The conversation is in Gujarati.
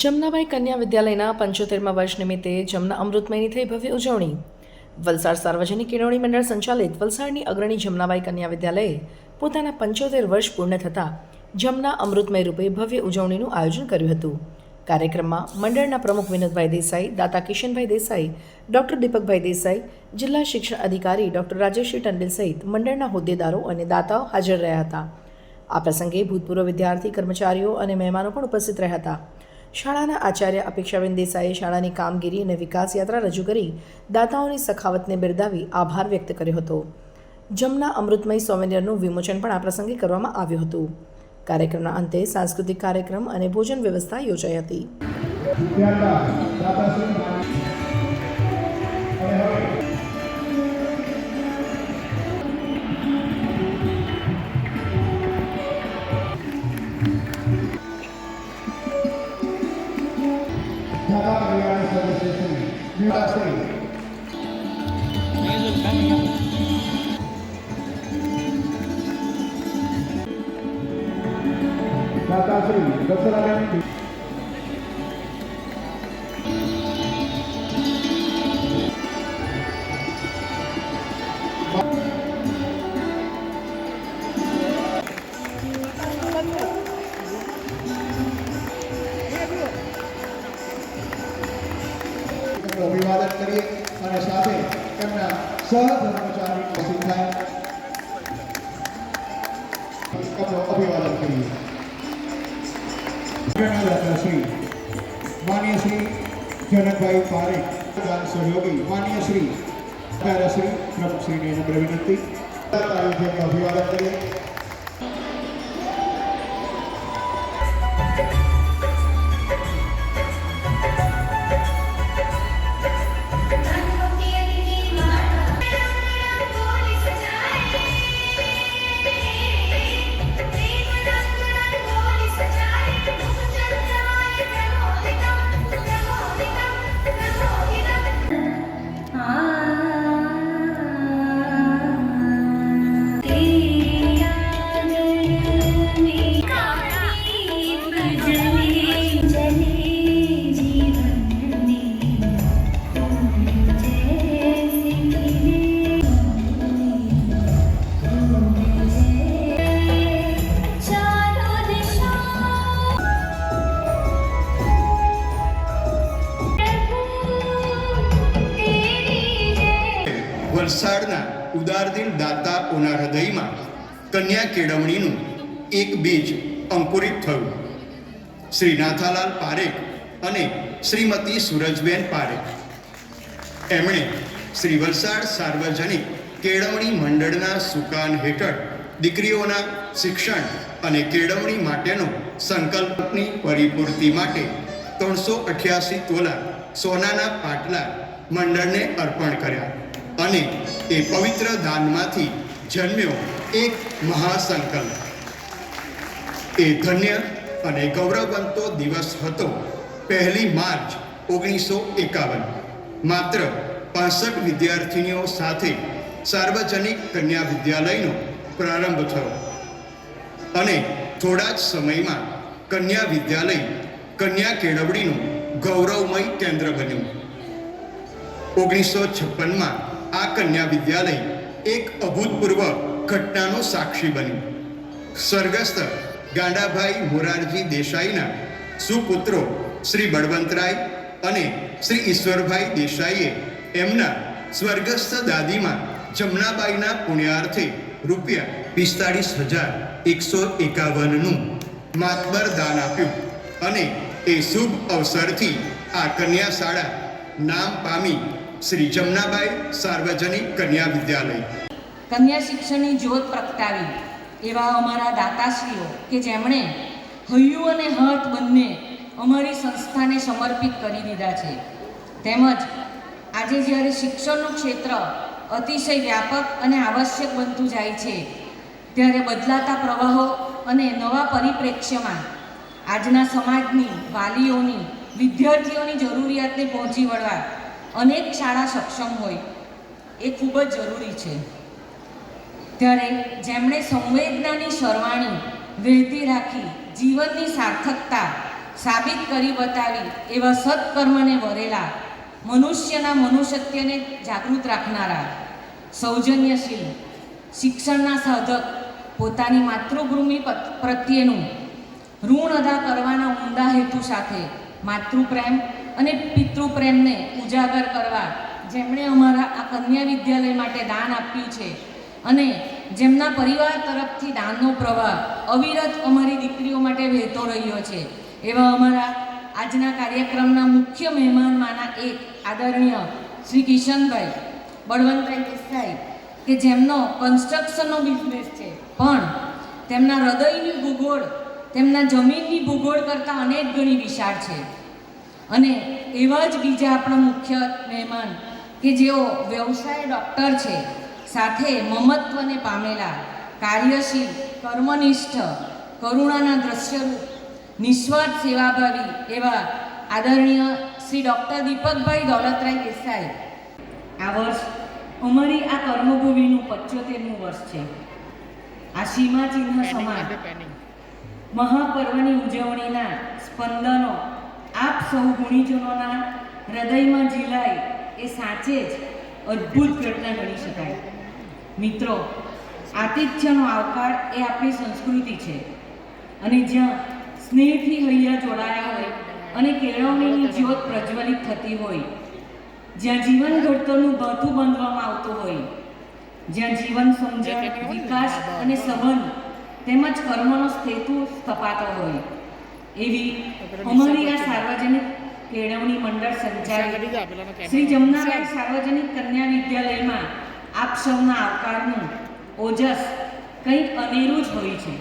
જમનાબાઈ કન્યા વિદ્યાલયના પંચોતેરમા વર્ષ નિમિત્તે જમના અમૃતમયની થઈ ભવ્ય ઉજવણી. વલસાડ સાર્વજનિક કેળવણી મંડળ સંચાલિત વલસાડની અગ્રણી જમનાબાઈ કન્યા વિદ્યાલયે પોતાના પંચોતેર વર્ષ પૂર્ણ થતાં જમના અમૃતમય રૂપે ભવ્ય ઉજવણીનું આયોજન કર્યું હતું. કાર્યક્રમમાં મંડળના પ્રમુખ વિનોદભાઈ દેસાઈ, દાતા કિશનભાઈ દેસાઈ, ડોક્ટર દીપકભાઈ દેસાઈ, જિલ્લા શિક્ષણ અધિકારી ડોક્ટર રાજેશ્રી ટંડેલ સહિત મંડળના હોદ્દેદારો અને દાતાઓ હાજર રહ્યા હતા. આ પ્રસંગે ભૂતપૂર્વ વિદ્યાર્થી કર્મચારીઓ અને મહેમાનો પણ ઉપસ્થિત રહ્યા હતા. શાળાના આચાર્ય અપેક્ષાબેન દેસાઈએ શાળાની કામગીરી અને વિકાસ યાત્રા રજૂ કરી દાતાઓની સખાવતને બિરદાવી આભાર વ્યક્ત કર્યો હતો. જમના અમૃતમય સોવેનિયરનું વિમોચન પણ આ પ્રસંગે કરવામાં આવ્યું હતું. કાર્યક્રમના અંતે સાંસ્કૃતિક કાર્યક્રમ અને ભોજન વ્યવસ્થા યોજાઈ હતી. USA. Music coming તેમનું અભિવાદન કરીએ અને સાથે તેમના સહધર્મચારી ઉપસ્થિત થાય. તેમનું અભિવાદન કરીએ. શ્રી, માન્ય શ્રી જનકભાઈ પારેખ સહયોગી, માન્ય શ્રી શ્રી પ્રમુખશ્રીને નમ્ર વિનંતી. અભિવાદન કરીએ. વલસાડના ઉદારદિલ દાતાઓના હૃદયમાં કન્યા કેળવણીનું એક બીજ અંકુરિત થયું. શ્રી નાથાલાલ પારેખ અને શ્રીમતી સૂરજબેન પારેખ. એમણે શ્રી વલસાડ સાર્વજનિક કેળવણી મંડળના સુકાન હેઠળ દીકરીઓના શિક્ષણ અને કેળવણી માટેનો સંકલ્પની પરિપૂર્તિ માટે ત્રણસો અઠ્યાસી તોલા સોનાના પાટલા મંડળને અર્પણ કર્યા. અને એ પવિત્ર દાનમાંથી જન્મ્યો એક મહાસંકલ્પ. એ ધન્ય અને ગૌરવવંતો દિવસ હતો પહેલી માર્ચ ઓગણીસો એકાવન. માત્ર પાસઠ વિદ્યાર્થીનીઓ સાથે સાર્વજનિક કન્યા વિદ્યાલયનો પ્રારંભ થયો. અને થોડા જ સમયમાં કન્યા વિદ્યાલય કન્યા કેળવણીનું ગૌરવમય કેન્દ્ર બન્યું. ઓગણીસો છપ્પનમાં આ કન્યા વિદ્યાલય એક અભૂતપૂર્વ ઘટનાનો સાક્ષી બન્યું. સ્વર્ગસ્થ ગાંડાભાઈ મોરારજી દેસાઈના સુપુત્રો શ્રી બળવંતરાય અને શ્રી ઈશ્વરભાઈ દેસાઈએ એમના સ્વર્ગસ્થ દાદીમાં જમનાબાઈના પુણ્યાર્થે રૂપિયા પિસ્તાળીસ હજાર એકસો એકાવનનું માતબર દાન આપ્યું અને એ શુભ અવસરથી આ કન્યા શાળા નામ પામી શ્રી જમનાબાઈ સાર્વજનિક કન્યા વિદ્યાલય. કન્યા શિક્ષણની જ્યોત પ્રગટાવી. એવા અમારા દાતાશ્રીઓ કે જેમણે હૈયું અને હઠ બંને અમારી સંસ્થાને સમર્પિત કરી દીધા છે. તેમજ આજે જ્યારે શિક્ષણનું ક્ષેત્ર અતિશય વ્યાપક અને આવશ્યક બનતું જાય છે, ત્યારે બદલાતા પ્રવાહો અને નવા પરિપ્રેક્ષ્યમાં આજના સમાજની વાલીઓની, વિદ્યાર્થીઓની જરૂરિયાતને પહોંચી વળવા અનેક શાળા સક્ષમ હોય એ ખૂબ જ જરૂરી છે. ત્યારે જેમણે સંવેદનાની સરવાણી વહેતી રાખી જીવનની સાર્થકતા સાબિત કરી બતાવી એવા સત્કર્મને વરેલા મનુષ્યના મનુષ્યત્વને જાગૃત રાખનારા સૌજન્યશીલ શિક્ષણના સાધક પોતાની માતૃભૂમિ પ્રત્યેનું ઋણ અદા કરવાના ઊંડા હેતુ સાથે માતૃપ્રેમ અને પિતૃપ્રેમને ઉજાગર કરવા જેમણે અમારા આ કન્યા વિદ્યાલય માટે દાન આપ્યું છે. અને જેમના પરિવાર તરફથી દાનનો પ્રવાહ અવિરત અમારી દીકરીઓ માટે વહેતો રહ્યો છે. એવા અમારા આજના કાર્યક્રમના મુખ્ય મહેમાનમાંના એક આદરણીય શ્રી કિશનભાઈ બળવંતભાઈ દેસાઈ, કે જેમનો કન્સ્ટ્રક્શનનો બિઝનેસ છે. પણ તેમના હૃદયની ભૂગોળ, તેમના જમીનની ભૂગોળ કરતાં અનેક ગણી વિશાળ છે. અને એવા જ બીજા આપણા મુખ્ય મહેમાન કે જેઓ વ્યવસાય ડૉક્ટર છે સાથે મમત્વને પામેલા કાર્યશીલ કર્મનિષ્ઠ કરુણાના દ્રશ્યરૂપ નિસ્વાર્થ સેવાભાવી એવા આદરણીય શ્રી ડૉક્ટર દીપકભાઈ દોલતરાય દેસાઈ. આ વર્ષ અમારી આ કર્મભૂમિનું પંચોતેરમું વર્ષ છે. આ સીમા ચિહ્ન સમાન મહાપર્વની ઉજવણીના સ્પંદનો આપ સૌ ગુણીજનોના હૃદયમાં ઝીલાય એ સાચે જ અદ્ભુત ઘટના ગણી શકાય. મિત્રો, આતિથ્યનો આવકાર એ આપણી સંસ્કૃતિ છે. અને જ્યાં સ્નેહથી હૈયા જોડાયા હોય અને કેળવણીની જ્યોત પ્રજ્વલિત થતી હોય, જ્યાં જીવન ઘડતરનું બાથું બાંધવામાં આવતું હોય, જ્યાં જીવન સમજણ, વિકાસ અને સંબંધ તેમજ કર્મનો સ્થેતુ સ્થપાતો હોય એવી અમારી આ સાર્વજનિક કેળવણી મંડળ સંચાલિત શ્રી જમનાબાઈ સાર્વજનિક કન્યા વિદ્યાલયમાં આપ સૌના આવકારનું ઓજસ કંઈક અનેરું જ હોય છે.